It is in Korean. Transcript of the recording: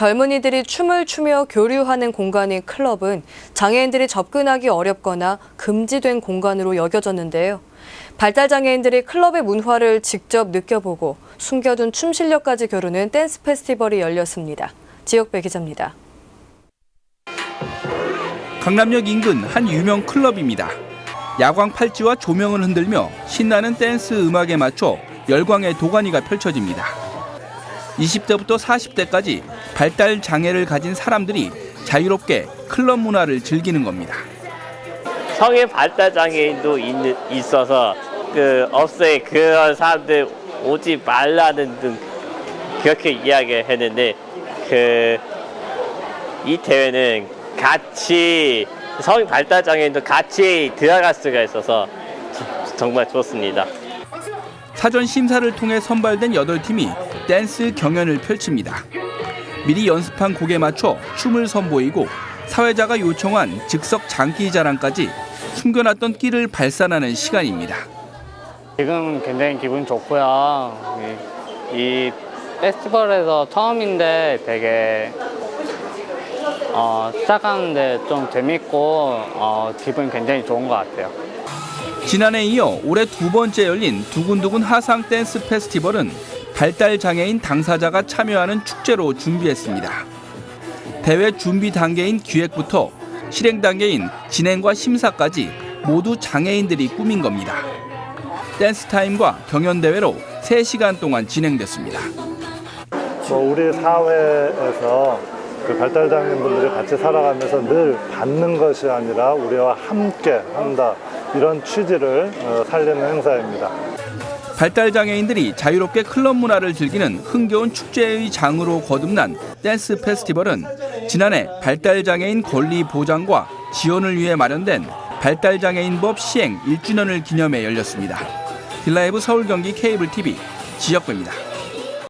젊은이들이 춤을 추며 교류하는 공간인 클럽은 장애인들이 접근하기 어렵거나 금지된 공간으로 여겨졌는데요. 발달 장애인들이 클럽의 문화를 직접 느껴보고 숨겨둔 춤 실력까지 겨루는 댄스 페스티벌이 열렸습니다. 지역배 기자입니다. 강남역 인근 한 유명 클럽입니다. 야광 팔찌와 조명을 흔들며 신나는 댄스 음악에 맞춰 열광의 도가니가 펼쳐집니다. 20대부터 40대까지 발달 장애를 가진 사람들이 자유롭게 클럽 문화를 즐기는 겁니다. 성인 발달 장애인도 있는, 있어서 그 업소에 그런 사람들 오지 말라는 등 그렇게 이야기했는데 그 이 대회는 같이 성인 발달 장애인도 같이 들어갈 수가 있어서 저- 정말 좋습니다. 사전 심사를 통해 선발된 8팀이 댄스 경연을 펼칩니다. 미리 연습한 곡에 맞춰 춤을 선보이고 사회자가 요청한 즉석 장기 자랑까지 숨겨놨던 끼를 발산하는 시간입니다. 지금 굉장히 기분 좋고요. 이, 이 페스티벌에서 처음인데 되게 어, 시작하는데 좀 재밌고 어, 기분 굉장히 좋은 것 같아요. 지난해 이어 올해 두 번째 열린 두근두근 하상 댄스 페스티벌은 발달 장애인 당사자가 참여하는 축제로 준비했습니다. 대회 준비 단계인 기획부터 실행 단계인 진행과 심사까지 모두 장애인들이 꾸민 겁니다. 댄스 타임과 경연 대회로 3시간 동안 진행됐습니다. 뭐 우리 사회에서 그 발달 장애인분들이 같이 살아가면서 늘 받는 것이 아니라 우리와 함께 한다 이런 취지를 어, 살리는 행사입니다. 발달 장애인들이 자유롭게 클럽 문화를 즐기는 흥겨운 축제의 장으로 거듭난 댄스 페스티벌은 지난해 발달 장애인 권리 보장과 지원을 위해 마련된 발달 장애인법 시행 1주년을 기념해 열렸습니다. 딜라이브 서울 경기 케이블 TV 지역구입니다.